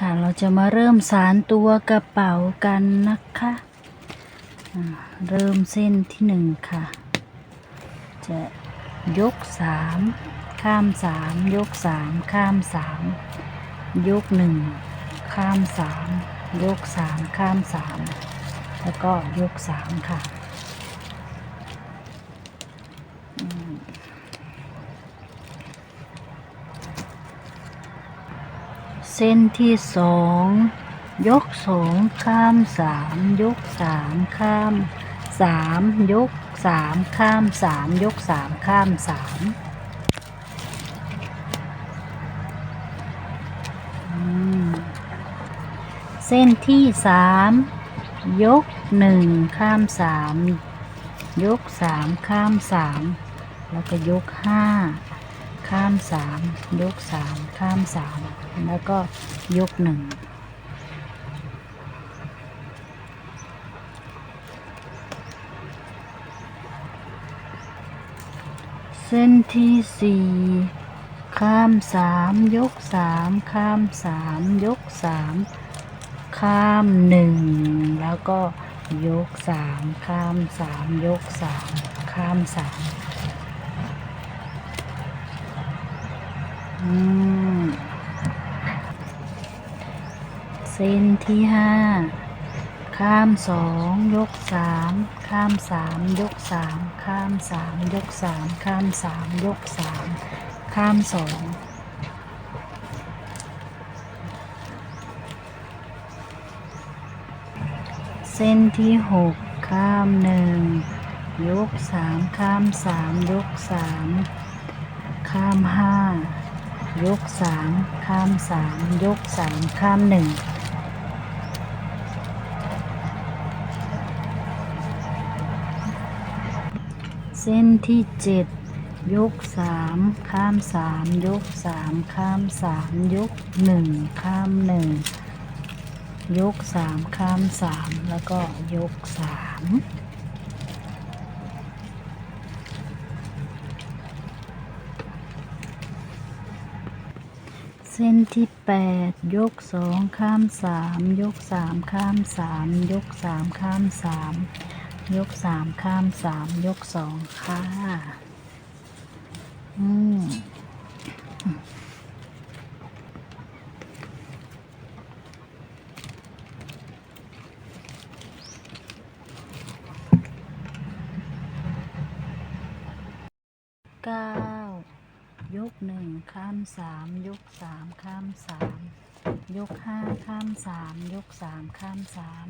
ค่ะ เราจะมาเริ่มสารตัวกระเป๋ากันนะคะเริ่มเส้นที่หนึ่งค่ะ จะยกสามข้ามสามยกสามข้ามสามยกหนึ่งข้ามสามยกสามข้ามสามแล้วก็ยกสามค่ะ เส้นที่สองยกสองข้ามสามยกสามข้ามสามยกสามข้ามสามยกสามข้ามสามเส้นที่สามยกหนึ่งข้ามสามยกสามข้ามสามแล้วก็ยกห้า ข้ามสามยกสามข้ามสามแล้วก็ยกหนึ่งเส้นที่สี่ข้ามสามยกสามข้ามสามยกสามข้ามหนึ่งแล้วก็ยกสามข้ามสามยกสามข้ามสามอืม เส้นที่ห้าข้ามสองยกสามข้ามสามยกสามข้ามสามยกสามข้ามสามยกสามข้ามสองเส้นที่หกข้ามหนึ่งยกสามข้ามสามยกสามข้ามห้า ยกสามข้ามสามยกสามข้ามหนึ่งเส้นที่เจ็ดยกสามข้ามสามยกสามข้ามสามยกหนึ่งข้ามหนึ่งยกสามข้ามสามแล้วก็ยกสาม เส้นที่แปดยกสองข้ามสามยกสามข้ามสามยกสามข้ามสามยกสามข้ามสามยกสองค่ะ อืม เก้ายกหนึ่งข้ามสามยกสามข้าม สามยกห้าข้ามสามยกสามข้ามสาม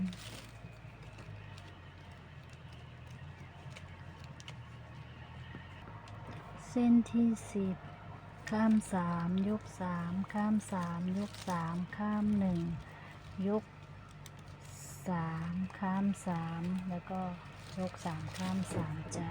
เส้นที่สิบข้ามสามยกสามข้ามสามยกสามข้ามหนึ่งยกสามข้ามสามแล้วก็ยกสามข้ามสามจ้า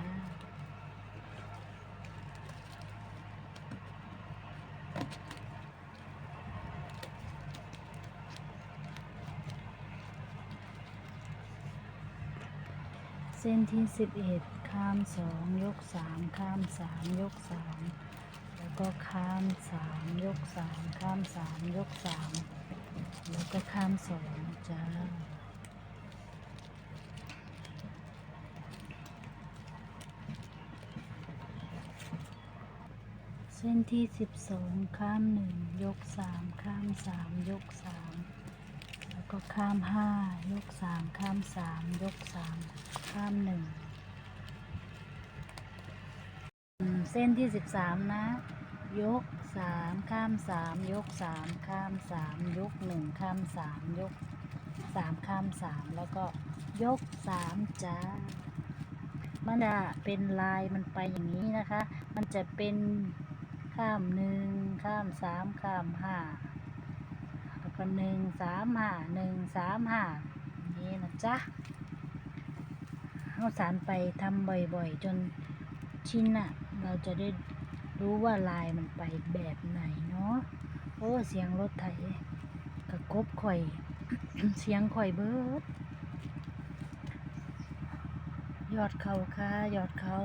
เส้นที่สิบเอ็ดข้ามสองยกสามข้ามสามยกสามแล้วก็ข้ามสามยกสามข้ามสามยกสามแล้วก็ข้ามสองจ้าเส้นที่สิบสองข้ามหนึ่งยกสามข้ามสามยกสาม ก็ข้ามห้ายกสามข้ามสามยกสามข้ามหนึ่งเส้นที่สิบสามนะ ยกสามข้ามสามยกสามข้ามสามยกหนึ่งข้ามสามยกสามข้ามสามแล้วก็ยกสามจ้ามันจะเป็นลายมันไปอย่างนี้นะคะ มันจะเป็นข้ามหนึ่งข้ามสามข้ามห้า ก็หนึ่งสามห้าหนึ่งสามห้านี่นะจ๊ะเอาสารไปทำบ่อยๆ จนชินอะเราจะได้รู้ว่าลายมันไปแบบไหนเนาะโอ้เสียงรถไถกระกบข่อย เสียงข่อยเบิดยอดเขาค่ะยอดเขา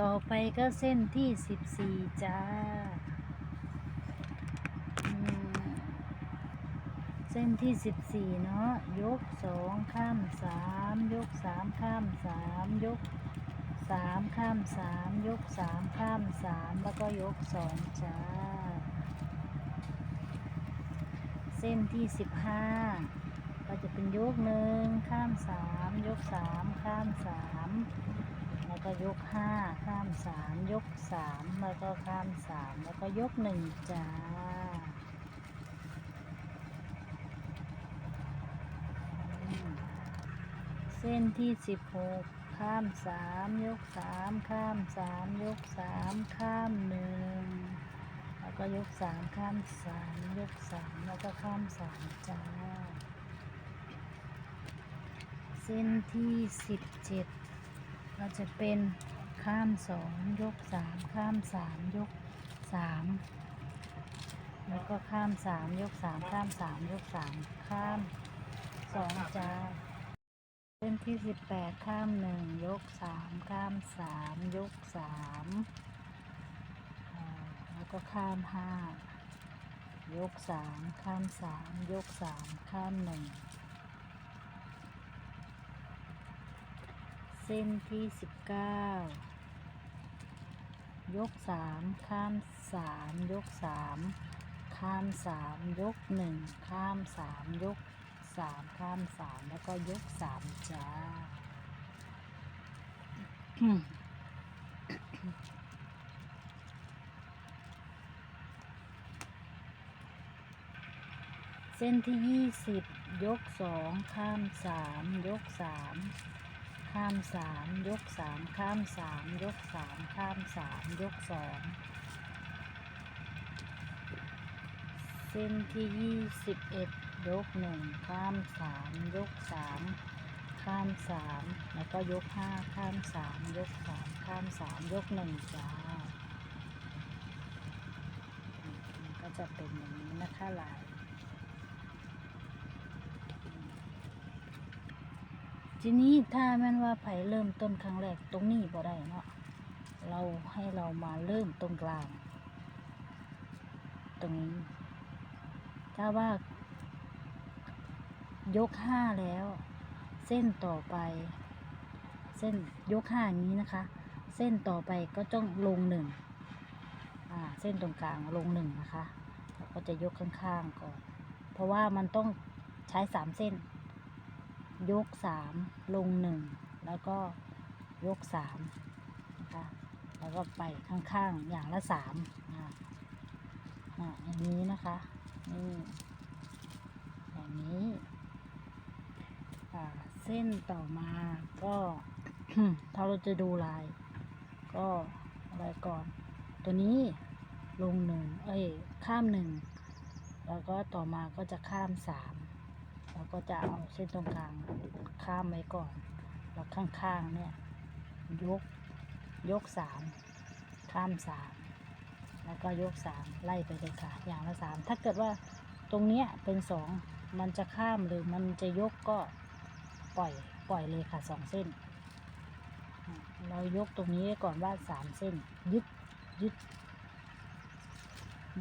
ต่อไปก็เส้นที่สิบสี่จ้าอืม เส้นที่สิบสี่เนาะยกสองข้ามสามยกสามข้ามสามยกสามข้ามสามยกสามข้ามสามแล้วก็ยกสองจ้า เส้นที่สิบห้าก็จะเป็นยกหนึ่งข้ามสามยกสามข้ามสามแล้วก็ยกห้าข้ามสามยกสามแล้วก็ข้ามสามแล้วก็ยกหนึ่งจ้า เส้นที่สิบหกข้ามสามยกสามข้ามสามยกสามข้ามหนึ่งแล้วก็ยกสามข้ามสามยกสามแล้วก็ข้ามสามจ้าเส้นที่สิบเจ็ดเราจะเป็นข้ามสองยกสามข้ามสามยกสามแล้วก็ข้ามสามยกสามข้ามสามยกสามข้ามสองจ้า เส้นที่สิบแปดข้ามหนึ่งยกสามข้ามสามยกสามแล้วก็ข้ามห้ายกสามข้ามสามยกสามข้ามหนึ่งเส้นที่สิบเก้ายกสามข้ามสามยกสามข้ามสามยกหนึ่งข้ามสามยก สามข้ามสามแล้วก็ยกสามจ้าเส้นที่ยี่สิบยกสองข้ามสามยกสามข้ามสามยกสามข้ามสามยกสามข้ามสามยกสองเส้นที่ยี่สิบเอ็ด ยกหนึ่งข้ามสามยกสามข้ามสามแล้วก็ยกห้าข้ามสามยกสามข้ามสามยกหนึ่งจ้าก็จะเป็นอย่างนี้นะคะลายทีนี้ถ้าแม่นว่าไผเริ่มต้นครั้งแรกตรงนี้บ่ได้เนาะเราให้เรามาเริ่มตรงกลาง ตรงนี้ ถ้าว่า ยกห้าแล้ว เส้นต่อไป เส้นยกห้านี้นะคะ เส้นต่อไปก็ต้องลงหนึ่งอ่าเส้นตรงกลางลงหนึ่งนะคะเราก็จะยกข้างๆก่อน เพราะว่ามันต้องใช้สามเส้น ยกสามลงหนึ่งแล้วก็ยกสามนะคะแล้วก็ไปข้างๆอย่างละสามอ่าอ่าอย่างนี้นะคะนี่อย่างนี้ อ่า เส้นต่อมาก็ถ้าเราจะดูลาย ก็อะไรก่อน ตัวนี้ลงหนึ่งเอ้ยข้ามหนึ่งแล้วก็ต่อมาก็จะข้ามสามแล้วก็จะเอาเส้นตรงกลางข้ามไว้ก่อน แล้วข้างๆเนี่ยยกยกสามข้ามสามแล้วก็ยกสามไล่ไปเลยค่ะอย่างละสามถ้าเกิดว่าตรงเนี้ยเป็นสองมันจะข้ามหรือมันจะยกก็ ปล่อยปล่อยเลยค่ะสองเส้น เรายกตรงนี้ก่อนว่าสามเส้น ยึดยึด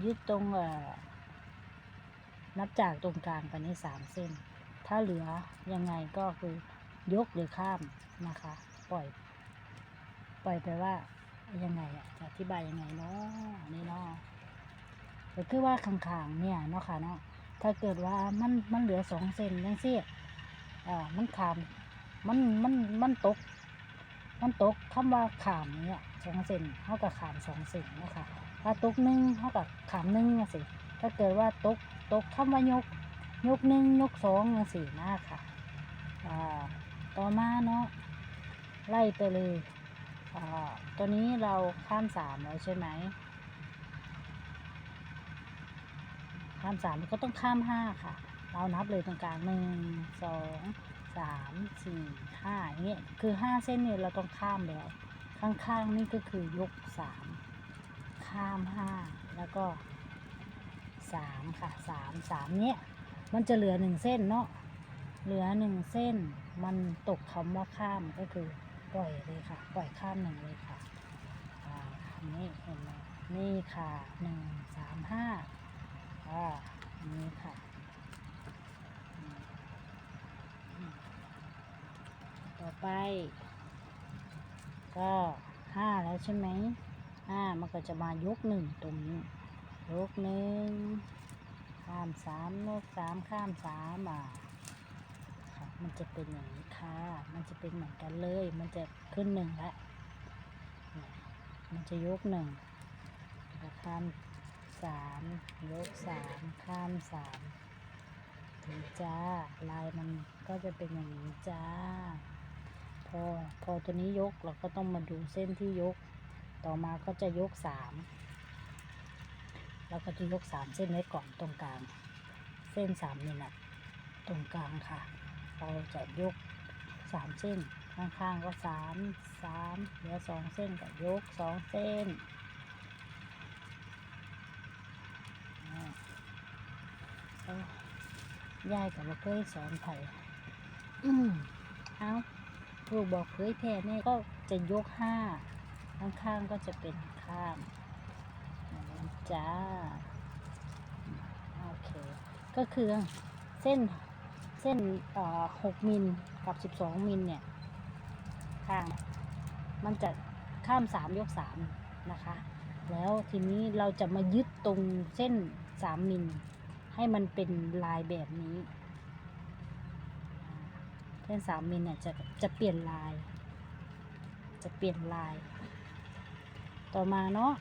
ยึดตรงนับจากตรงกลางไปนี้สามเส้น ถ้าเหลือยังไงก็คือยกหรือข้ามนะคะ ปล่อย ปล่อยไปว่ายังไงอะจะอธิบายยังไงเนาะนี่เนาะก็คือว่าข้างๆเนี่ยเนาะค่ะเนาะถ้าเกิดว่ามันมันเหลือสองเซนยังซี่ อ่ามันขาม มันมันมันตก มันตกคำว่าขามเนี่ยสองเซนเท่ากับขามสองเซนนะคะถ้าตกหนึ่งเท่ากับขามหนึ่งสิถ้าเกิดว่าตกตกคำว่ายก ยกหนึ่งยกสองสินะค่ะอ่าต่อมาเนาะไล่ไปเลยอ่าตัวนี้เราข้ามสามแล้วใช่ไหมข้ามสามก็ต้องข้ามห้าค่ะ เรานับเลยตรงกลางหนึ่งสองสามสี่ห้าอย่างเงี้ยคือห้าเส้นเนี่ยเราต้องข้ามแล้ว ข้างๆนี่ก็คือยกสามข้ามห้าแล้วก็สามค่ะสามสามเนี้ยมันจะเหลือหนึ่งเส้นเนาะเหลือหนึ่งเส้นมันตกคำว่าข้ามก็คือปล่อยเลยค่ะ ปล่อยข้ามหนึ่งเลยค่ะอ่านี่เห็นไหมนี่ค่ะหนึ่งสามห้าอ่าอันนี้ค่ะ่อไป ก็ห้าแล้วใช่ไหมห้ามันก็จะมายกหนึ่งตรงนี้ ยกหนึ่งข้ามสามยกสามข้ามสามอะค่ะมันจะเป็นอย่างนี้ค่ะ มันจะเป็นเหมือนกันเลย มันจะขึ้นหนึ่งแล้วมันจะยกหนึ่งข้ามสามยกสามข้ามสามถึงจ้าลายมันก็จะเป็นอย่างนี้จ้า อ พอตัวนี้ยกเราก็ต้องมาดูเส้นที่ยก ต่อมาก็จะยกสามเราก็จะยกสามเส้นไว้ก่อนตรงกลาง เส้นสามนี่นะตรงกลางค่ะ เราจะยกสามเส้น ข้างๆก็สามสามเหลือสองเส้นก็ยกสองเส้นอ่ายายกับเราเคยสอนไผ่อืมเอา ครูบอกเผยแผ่เนี่ยก็จะยกห้าข้างๆก็จะเป็นข้ามจ้าโอเค ก็คือเส้นเส้นเอ่อหกมิลกับสิบสองมิลเนี่ยข้างมันจะข้ามสามยกสามนะคะ แล้วทีนี้เราจะมายึดตรงเส้นสามมิลให้มันเป็นลายแบบนี้ เส้นสามมิลเนี่ยจะจะเปลี่ยนลาย จะเปลี่ยนลาย ต่อมาเนาะ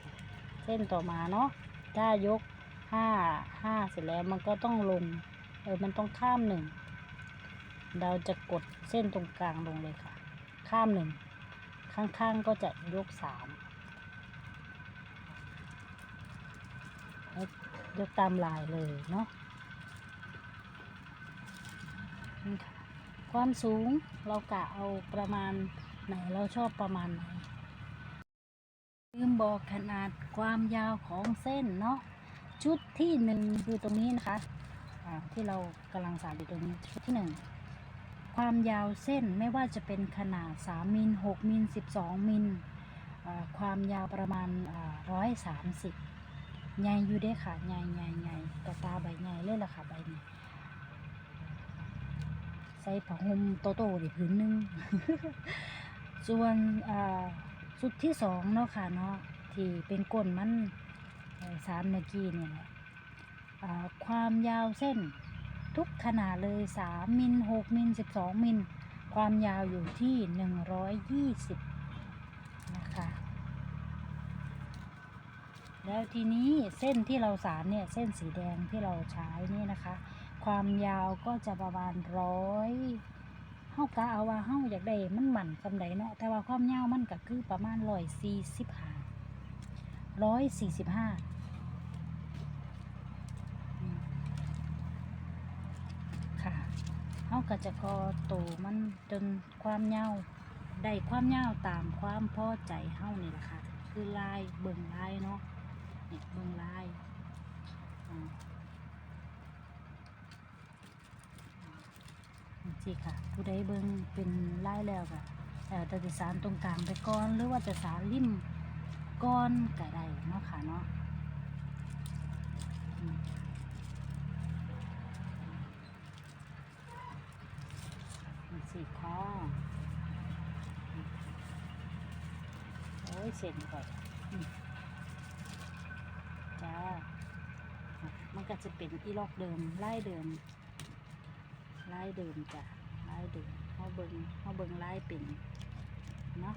เส้นต่อมาเนาะถ้ายกห้าห้าเสร็จแล้วมันก็ต้องลงเออมันต้องข้ามหนึ่งเราจะกดเส้นตรงกลางลงเลยค่ะ ข้ามหนึ่งข้างๆก็จะยกสามยกตามลายเลยเนาะนี่ค่ะ ความสูงเรากะเอาประมาณไหนเราชอบประมาณไหนลืมบอกขนาดความยาวของเส้นเนาะชุดที่หนึ่งคือตรงนี้นะคะอ่าที่เรากำลังสานอยู่ตรงนี้ชุดที่หนึ่งความยาวเส้นไม่ว่าจะเป็นขนาด 3 มิล 6 มิล 12 มิลความยาวประมาณร้อยสามสิบใหญ่อยู่ด้ค่ะใหญ่ใหญ่ใหญ่กระตาใบใหญ่เลยล่ะค่ะใบนี้ ใส่ผ้าห่มโตโตๆดิพื้นหนึง ส่วนอ่าสุดที่สองเนาะค่ะเนาะที่เป็นก้นมันสารเมื่อกี้เนี่ยอ่าความยาวเส้นทุกขนาดเลยสามมิลหกมิลสิบสองมิล ความยาวอยู่ที่หนึ่งร้อยยี่สิบนะคะ แล้วทีนี้เส้นที่เราสารเนี่ย เส้นสีแดงที่เราใช้นี่นะคะ ความยาวก็จะประมาณร้อยเฮากะเอาว่าเฮาอยากได้มันหมันสำใดเนาะแต่ว่าความยาวมันก็คือประมาณร้อยสี่สิบห้าร้อยสี่สิบห้าค่ะเฮาก็จะกอโตมันจนความยาวได้ความยาวตามความพอใจเฮานี่แหละค่ะคือลายเบิ่งลายเนาะเนี่ยเบิ่งลายอ่า สิค่ะ ผู้ใดเบิ่งเป็นไล่แล้วก็เอ่อแต่จะสารตรงกลางไปก่อนหรือว่าจะสารริมก้อนก็ได้เนาะค่ะเนาะอืมนี่สิค่ะอืมโอ้ยเส้นก่อนจ้า มันก็จะเป็นอีลอกเดิมไล่เดิม ไล่เดิมจ้ะไล่เดิมเขาเบิ่งเขาเบิ่งล่เป็นเนาะ